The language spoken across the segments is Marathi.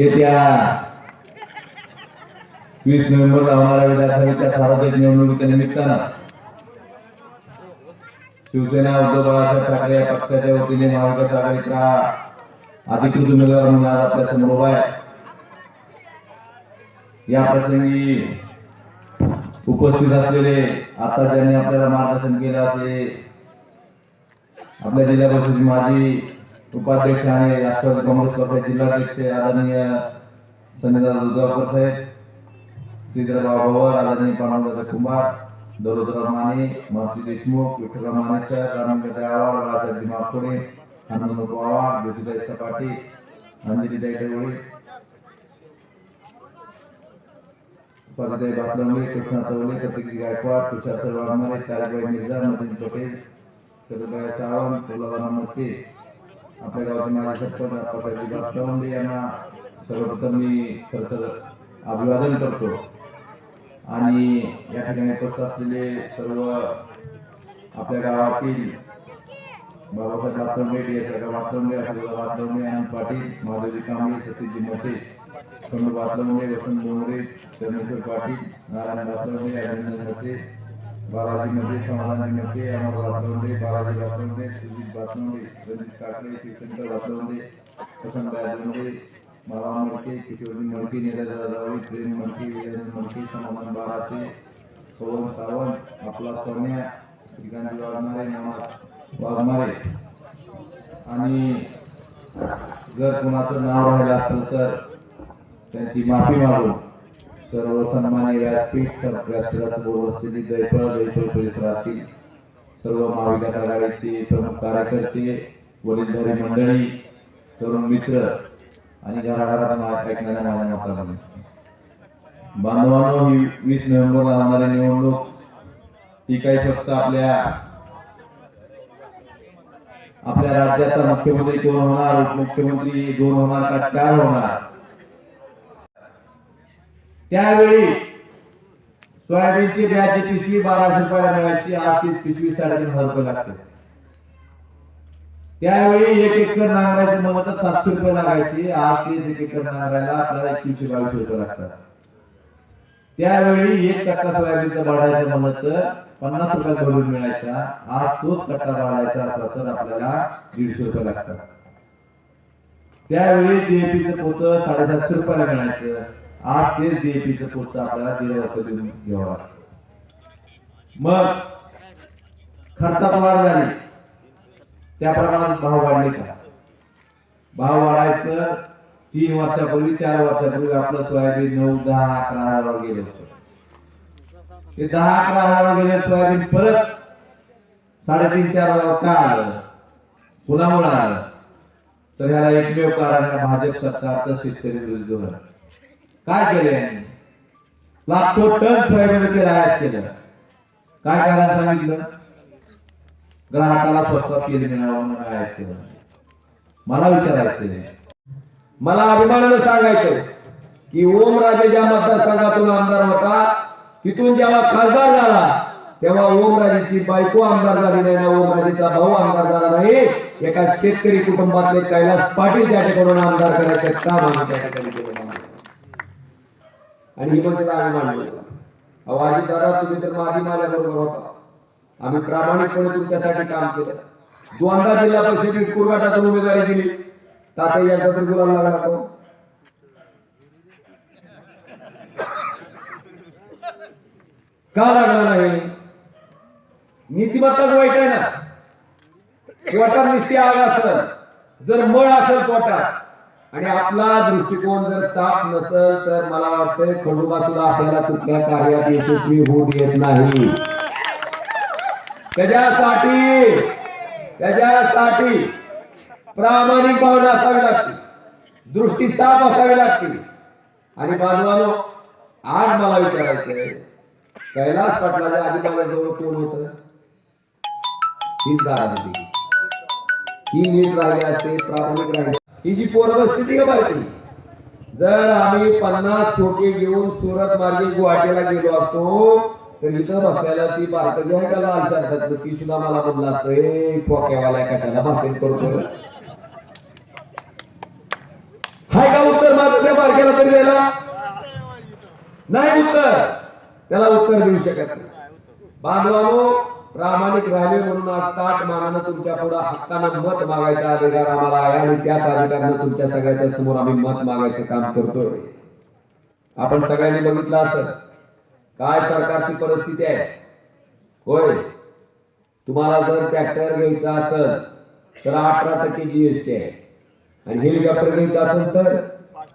येत्या वीस नोव्हेंबरला होणाऱ्या विधानसभेच्या सार्वत्रिक निवडणुकीच्या निमित्तानं शिवसेना उद्धव बाळासाहेब ठाकरे या पक्षाच्या वतीने महाविकास आघाडीचा अधिकृत उमेदवार म्हणून आज आपल्यासमोर उभा आहे. या प्रसंगी उपस्थित असलेले आता ज्यांनी आपल्याला मार्गदर्शन केलं असे आपल्या जिल्हा परिषद माजी उपाध्यक्ष आणि राष्ट्रवादी काँग्रेस पक्षाचे जिल्हाध्यक्ष आदरणीय संजयदादा दुधावकर साहेब श्रीधरराव भवर आदरणीय पांडुरंगाचा कुंभार दौलतराव माने मारुती देशमुख, विठ्ठलराव मानेसर रामकथा आव्हाड बाळासाहेब माकोडे हनुमंत पवार ज्योतिताई सपाटे अंजली दैडवळे उपाध्याय बातलंबे कृष्णा चौले प्रतिकी गायकवाड, तुषार सरवारमारे ताराबाई मिर्झा, मदन पटेल सदुबाई सावंत फुलादाना मोठे आपल्या गावाचे माझ्या सरपंच आप्पासाहेब बातलंबे यांना सर्वप्रथम मी खरं तर अभिवादन करतो. आणि या ठिकाणी उपस्थित असलेले सर्व आपल्या गावातील बाबासाहेब बातलंबे डी एस बातलंबे आशीर्वाद आनंद पाटील माधवजी कांबळे सतीशजी मोठे खंडू बातलंबे वसंत डोंगरे चंद्रेश्वर पाटील नारायण बातलंबे अभिनंदन मोठे बालाजी मध्ये समाधानी मध्ये अमर बातलंबे बालाजी बातलंबे सुजित बातलंबे रजित काकडे शिवशंकर बातलंबे प्रसन्न बातलंबे माला मडके किशोरी मडके निराजा जावळी प्रेम मडके विजयन मडके समाधान बाराचे पवन सावंत आपला सोन्या श्रीकांत वाघमारे नामात वाघमारे. आणि जर कुणाचं नाव राहिलं असेल तर त्यांची माफी मागू सर्व सन्मान्य व्यासपीठ व्यासपीठासमोर उपस्थिती दैफळ दैफळ परिसरातील सर्व महाविकास आघाडीचे प्रमुख कार्यकर्ते वडीलधारी मंडळी तरुण मित्र आणि घराघरात ऐकणाऱ्या माझ्या मातांनो. बांधवांनो ही वीस नोव्हेंबरला होणारी निवडणूक ही काही फक्त आपल्या आपल्या राज्याचा मुख्यमंत्री कोण होणार? उपमुख्यमंत्री दोन होणार का चार होणार? त्यावेळी सोयाबीनची ब्याची पिशवी बाराशे रुपयाला मिळायची आज ती पिशवी साडेतीन हजार रुपये लागते. त्यावेळी एक एकर नांगरायची म्हणलं सातशे रुपये लागायची आज तीच एक एकर नांगरायला आपल्याला एकशे बावीसशे रुपये लागतात. त्यावेळी एक कट्टा सोयाबीनचा वाढायचं म्हणलं पन्नास रुपये भरून मिळायचा आज तोच कट्टा वाढायचा असला तर आपल्याला दीडशे रुपये लागतात. त्यावेळी डीएपीचं पोत साडेसातशे रुपयाला मिळायचं. आज तेच डीएपीचं पोतं आपल्याला दिलं होतं देऊन घ्यावं मग खर्चात वाढ झाली. त्या प्रमाणात भाव वाढले का? भाव वाढायचं तीन वर्षापूर्वी चार वर्षापूर्वी आपलं सोयाबीन नऊ दहा अकरा हजारावर गेलं होतं. ते दहा अकरा हजारावर गेले सोयाबीन परत साडेतीन चार हजार का आलं? कुणामुळे आलं. तर याला एकमेव कारण भाजप सरकारचं शेतकरी विरुद्ध धोरण काय केलं? यांनी लाखो टन सोयाबीनचे आयात केलं. काय करायला सांगितलं? ग्राहकाला स्वस्तात केले मिळावं आयात केलं. मला विचारायचं मला अभिमानानं सांगायचं की ओमराजे ज्या मतदारसंघातून आमदार होता तिथून जेव्हा खासदार झाला तेव्हा ओमराजेची बायको आमदार झाली नाही ना ओमराजेचा भाऊ आमदार झाला नाही. एका शेतकरी कुटुंबातले कैलास पाटील त्या ठिकाणून आमदार करायचे का म्हणून त्या ठिकाणी आणि ही म्हणजे आम्ही मानलं अहो आजी दादा तुम्ही तर माझी माझ्या बरोबर होता. आम्ही प्रामाणिकपणे तुमच्यासाठी काम केलं. दोनदा जिल्हा परिषदेत कुरवाटातून उमेदवारी दिली. तात्या यांचा तर गुलाम लागला तो. का लागला नाही? नीतिमत्ताच वाईट आहे ना? पोटात निश्चित आग असल जर मळ असेल पोटात आणि आपला दृष्टिकोन जर साफ नसेल तर मला वाटतंय खंडोबा सुद्धा आपल्याला कुठल्या कार्यात यशस्वी होऊ देत नाही. त्याच्यासाठी त्याच्यासाठी प्रामाणिक भावना असावी लागते दृष्टी साफ असावी लागते आणि बाजूला आज मला विचारायचंय कैलास पाटलाच्या आधी माझ्याजवळ कोण होत? हीच दारामध्ये ही नीट राहिली असते प्रामाणिक राहिली ही जी पूर्वस्थिती का बरं जर आम्ही पन्नास ठोके घेऊन सुरत मार्गे गुवाहाटीला गेलो असतो तर इथं बसलेला ती बारकाजी आहे का लाल शर्टातलं ती सुद्धा मला बोलला असतं ए पोक्यावाला कशाला भाषण करतो हाय का उत्तर माझं? त्या केला तरी द्यायला? नाही उत्तर. त्याला उत्तर देऊ शकत नाही. बांधवानो प्रामाणिक राहिले म्हणून आज साठ मानानं तुमच्यापुढे हक्कानं मत मागायचा अधिकार आम्हाला आहे आणि त्याच अधिकारानं तुमच्या सगळ्याच्या समोर आम्ही मत मागायचं काम करतोय. आपण सगळ्यांनी बघितलं असत काय सरकारची परिस्थिती आहे? होय. तुम्हाला जर ट्रॅक्टर घ्यायचा असेल तर अठरा टक्के जीएसटी आहे. आणि हेलिकॉप्टर घ्यायचं असेल तर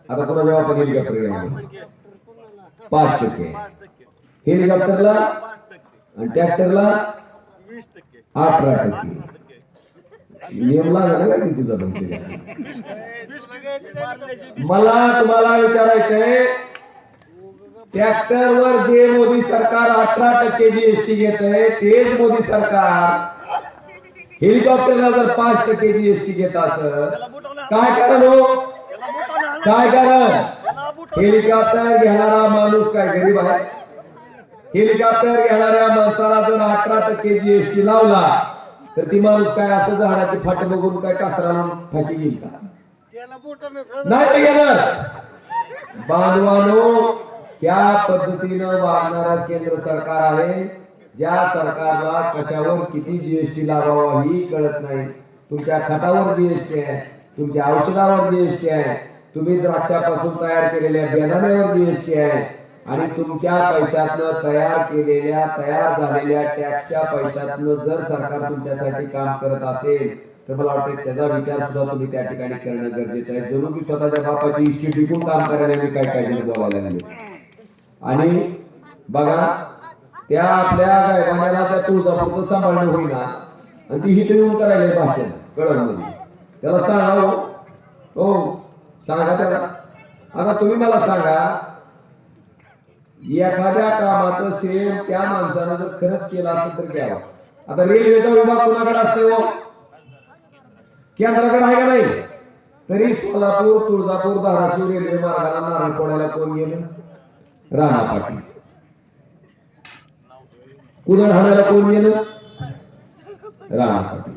आता पुन्हा जेव्हा आपण हेलिकॉप्टर घ्यायला पाच टक्के. हेलिकॉप्टरला आणि ट्रॅक्टरला अठरा टक्के. नियम लागला का की तुझा पण मला तुम्हाला विचारायचंय ट्रॅक्टरवर जे मोदी सरकार अठरा टक्के जीएसटी घेत आहे तेच मोदी सरकार हेलिकॉप्टरला जर पाच टक्के जीएसटी घेत असत काय कारण हो काय कारण हेलिकॉप्टर घेणारा माणूस काय गरीब आहे? हेलिकॉप्टर घेणाऱ्या माणसाला जर अठरा टक्के जीएसटी लावला तर ती माणूस काय असं झाडाची फाट बघून काय कासरा फाशी घेईल का? नाही घेणार बांधवानो त्या पद्धतीनं वागणारं केंद्र सरकार आहे. ज्या सरकारला कशावर किती जीएसटी लावावा ही कळत नाही. तुमच्या खतावर जीएसटी आहे. तुमच्या औषधावर जीएसटी आहे. तुम्ही द्राक्षापासून तयार केलेल्या बेदाण्यावर जीएसटी आहे. आणि तुमच्या पैशातनं तयार केलेल्या तयार झालेल्या टॅक्सच्या पैशातनं जर सरकार तुमच्यासाठी काम करत असेल तर मला वाटतं त्याचा विचार सुद्धा तुम्ही त्या ठिकाणी करणं गरजेचं आहे. जणू की स्वतःच्या बापाची इष्टी टिकून काम करायला मी काय काय बोलायला लागले. आणि बघा त्या आपल्या गायबाण्याला त्या तुळजापूरचं सांभाळणं होईना आणि ती हित येऊन करायला भाषण कळमध्ये त्याला सांगा हो. हो सांगा त्याला. आता तुम्ही मला सांगा एखाद्या कामाचं सेम त्या माणसानं जर खरंच केलं असेल तर घ्यावं. आता रेल्वेचा विभाग कोणाकडे असतो? हो? केंद्राकडे आहे का नाही? तरी सोलापूर तुळजापूर धाराशिव रेल्वे मार्गाला नारळ कोणाला कोण गेलं? राणा पाटील. कुदळ हाणायला कोण गेलं? राणा पाटील.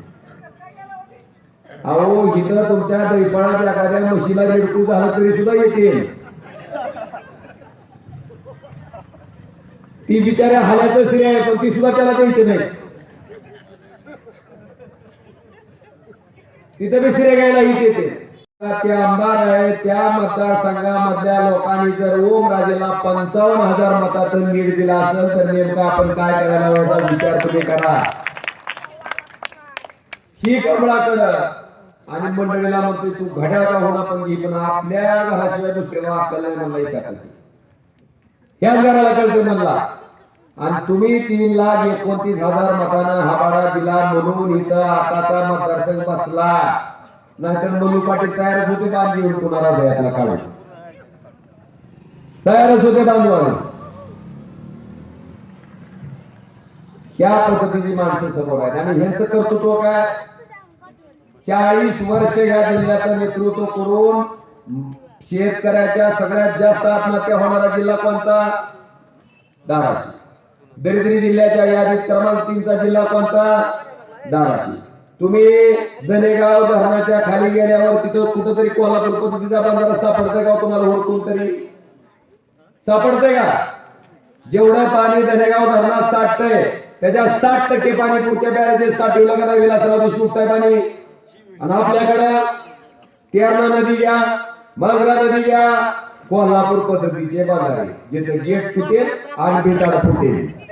अहो इथं तुमच्या दैपाळात एखाद्या म्हशीला रेडकू झालं तरी सुद्धा येते ती बिचाऱ्या हाल्याचं श्रेय आहे पण ती सुद्धा त्याला द्यायची नाही. तिथे बी श्रेय घ्यायला हीच येते. ते आमदार आहे त्या मतदारसंघामधल्या लोकांनी जर ओम राजेला पंचावन्न हजार मताचं नीट दिला असेल तर नेमका आपण काय करायला हवं विचार तुम्ही करा. ही कमळाकड. आणि मंडळीला म्हणतोय तू घड्याळ का होणार पण घे पण आपल्या घराशिवाय दुसऱ्याला आपल्याला म्हणला एक ह्याच घराला कळतं म्हणला. आणि तुम्ही तीन लाख एकोणतीस हजार मतानं हा बाडा दिला म्हणून इथं आताचा मतदारसंघ बसला. नाहीतर मनु पाटील तयारच होते बांधी येऊन कुणाला भयातला काढून. तयारच होते बांधवाने ह्या पद्धतीची माणसं समोर आहेत. आणि ह्यांचं कर्तृत्व काय? चाळीस वर्ष या जिल्ह्याचं नेतृत्व करून शेतकऱ्याच्या सगळ्यात जास्त आत्महत्या होणारा जिल्हा कोणता? धाराशिव. दरिद्री जिल्ह्याच्या यादीत क्रमांक तीनचा जिल्हा कोणता? धाराशिव. तुम्ही दनेगाव धरणाच्या खाली गेल्यावर तिथं कुठंतरी कोल्हापूर पद्धतीचा बंधारा सापडतंय का हो तुम्हाला ओळखून तरी? सापडतंय का? जेवढं पाणी दनेगाव धरणात साठतंय त्याच्या साठ टक्के पाणी पुढच्या बॅरेजेस साठवलं का नाही विलासराव देशमुख साहेबांनी. आणि आपल्याकडं तेरणा नदी घ्या मगरा नदी घ्या कोल्हापूर पद्धतीचे बंधारे जिथे गेट फुटेल आणि बिटाला फुटेल.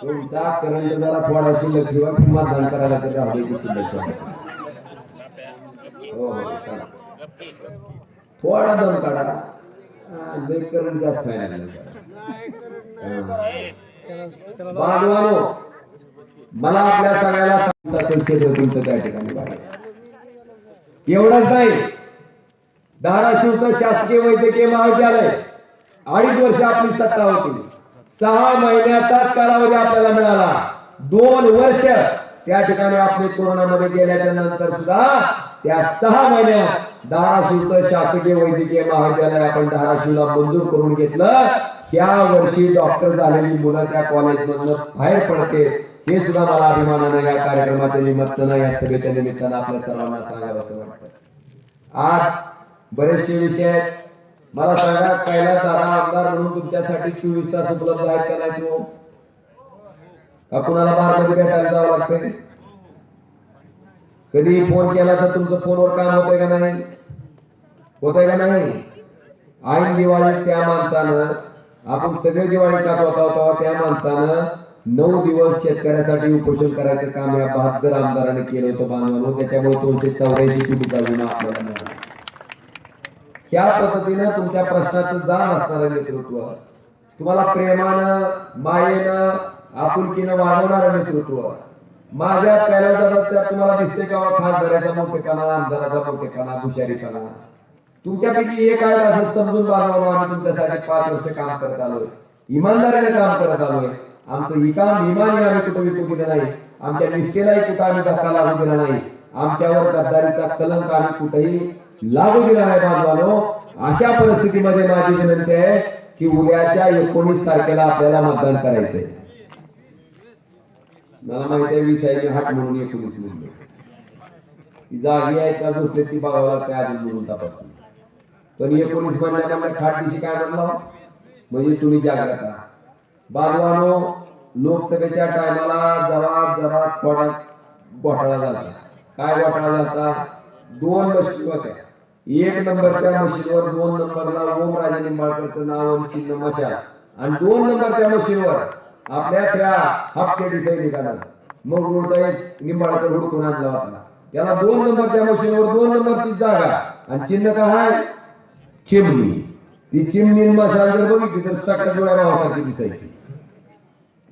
तुमचा करंट जरा थोडा शिल्लक ठेवा की मतदान करायला तरी राहू शिल्लक ठेवा. हो, हो, थोडा दम काढा. हा, करंट जास्त व्हायला बांधवानो मला आपल्या सगळ्याला सांगता क्षेत्र तुमचं त्या ठिकाणी एवढंच नाही. धाराशिवचं शासकीय वैद्यकीय महाविद्यालय. अडीच वर्ष आपली सत्ता होती. सहा महिन्याचाच कालावधी आपल्याला मिळाला. दोन वर्ष त्या ठिकाणी आपले कोरोनामध्ये गेल्याच्यानंतर सुद्धा त्या सहा महिन्यात धाराशिवचं शासकीय वैद्यकीय महाविद्यालय आपण धाराशिवला मंजूर करून घेतलं. त्या वर्षी डॉक्टर झालेली मुलं त्या कॉलेजमधनं बाहेर पडते. हे सुद्धा मला अभिमानानं या कार्यक्रमाच्या निमित्तानं या सभेच्या निमित्तानं आपल्या सर्वांना सांगावं असं वाटतं. आज बरेचसे विषय आहेत. मला सांगा पहिला दादा आमदार म्हणून तुमच्यासाठी चोवीस तास उपलब्ध आहेत का नाही तो? का कुणाला बारमध्ये भेटायला जावं लागतंय? कधी फोन केला तर तुमचं फोनवर काम होतंय का नाही? होतंय का नाही? ऐन दिवाळीत त्या माणसानं आपण सगळे दिवाळी का होता त्या माणसानं नऊ दिवस शेतकऱ्यासाठी उपोषण करायचं काम या बहात्तर आमदाराने केलं होतं बांधवांनो. त्याच्यामुळे दोनशे चौऱ्याऐंशी कोटीचा विमा आपल्याला मिळाला त्या पद्धतीनं तुमच्या प्रश्नाचं जाण असणारं नेतृत्व. तुम्हाला प्रेमानं मायेनं आपुलकीनं वाढवणारं नेतृत्व. माझ्या पहिल्या तुम्हाला दिसते का? हो खासदाराचा मोठेपणा आमदाराचा मोठेपणा हुशारीपणा. तुमच्यापैकी एक आहे असं समजून बांधावं आम्ही तुमच्यासाठी पाच वर्ष काम करत आलोय. इमानदारीने काम करत आलोय. आमचं ही काम इमानी आम्ही कुठं विकू दिलं नाही. आमच्या निष्ठेलाही कुठं आम्ही धक्का लागू दिला नाही. आमच्यावर गद्दारीचा कलंक आम्ही कुठेही लागू दिला नाही बांधवानो अशा परिस्थितीमध्ये माझी विनंती आहे की उद्याच्या एकोणीस तारखेला आपल्याला मतदान करायचंय. मला माहिती आहे वीस आहे हाट म्हणून एकोणीस म्हणून. ती जागी आहे का झोपले ती बघावं लागते आधी म्हणून तपासून पण एकोणीस म्हणल्यानंतर खाट दिशी काय म्हणलं म्हणजे तुम्ही जागृत राहा. बाजवानो लोकसभेच्या टायमाला जरा जरा थोडा घोटाळा झाला. काय घोटाळा झाला? दोन मशीन होत्या. एक नंबरच्या मशीनवर दोन नंबरला ओम राजे निंबाळकरचं नाव आणि चिन्ह मशा. आणि दोन नंबरच्या मशीनवर आपल्याच या हापचेटी निघाला मग उडता एक निंबाळकर हुडकून आणला आपला. त्याला दोन नंबरच्या मशीनवर दोन नंबरची जागा आणि चिन्ह काय आहे चिमणी. ती चिमणी मशाल जर बघितली तर सकाळ डोळ्या भावासारखी दिसायची.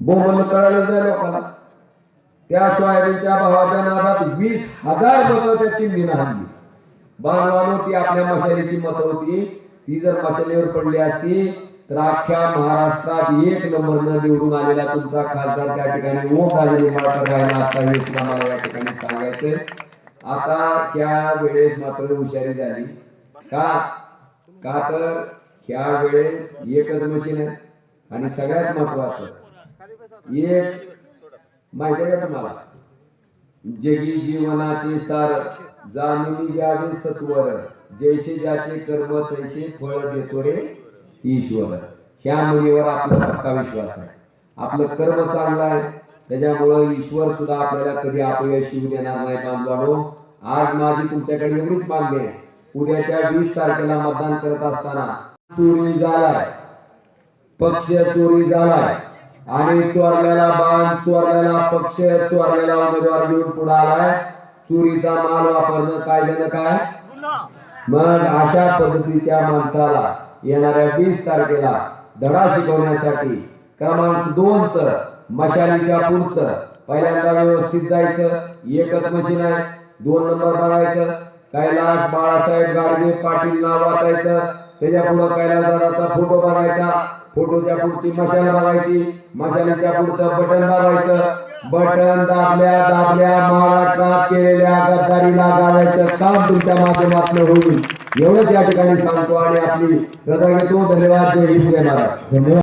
बोंबल कळालं नाही लोकांना. त्या सोयाबीनच्या भावाच्या नादात वीस हजार मतं त्या चिमणीनं हल्ली बांधवानो ती आपल्या मशालीची मत होती. ती जर मशालीवर पडली असती तर अख्ख्या महाराष्ट्रात एक नंबरनं निवडून आलेला तुमचा खासदार त्या ठिकाणी ओम राजे राहिला असता हे सुद्धा मला या ठिकाणी सांगायचं आता त्या वेळेस मात्र हुशारी झाली. का? का तर ह्या वेळेस एकच मशीन आहे. आणि सगळ्यात महत्वाचं एक माहिती आहे तुम्हाला? जगी जीवनाचे सार जाणून घ्यावे सत्वर जैसे ज्याचे कर्म तैसे फळ देतो रे ईश्वर. ह्या मुलीवर आपला पक्का विश्वास आहे. आपलं कर्म चांगलं आहे. त्याच्यामुळं ईश्वर सुद्धा आपल्याला कधी अपयश येऊ देणार नाही बांधवाडो आज माझी तुमच्याकडे एवढीच मागणी आहे. उद्याच्या वीस तारखेला मतदान करत असताना चोरी झालाय. पक्ष चोरी झालाय. आणि चोरल्याला बाण चोरल्याला पक्ष चोरलेला उमेदवार घेऊन पुढे आलाय. चोरीचा माल वापरणं कायद्यानं काय? मग अशा पद्धतीच्या माणसाला येणाऱ्या वीस तारखेला धडा शिकवण्यासाठी क्रमांक दोन च मशालीच्या पुढचं पहिल्यांदा व्यवस्थित जायचं एकच मशीन आहे दोन नंबर बघायचं कैलास बाळासाहेब गाडगे पाटील नाव वाचायचं त्याच्या पुढे कैलासदाराचा फोटो बघायचा. फोटोच्या पुढची मशाल बघायची. मशालीच्या पुढचं बटन दाबायचं. बटन दाबल्या दाबल्या महाराष्ट्रात केलेल्या गद्दारीला गाळायचं काम तुमच्या माध्यमातून होईल. एवढंच या ठिकाणी सांगतो आणि आपली हृदय घेतो धन्यवाद जय हिंद जय महाराष्ट्र धन्यवाद.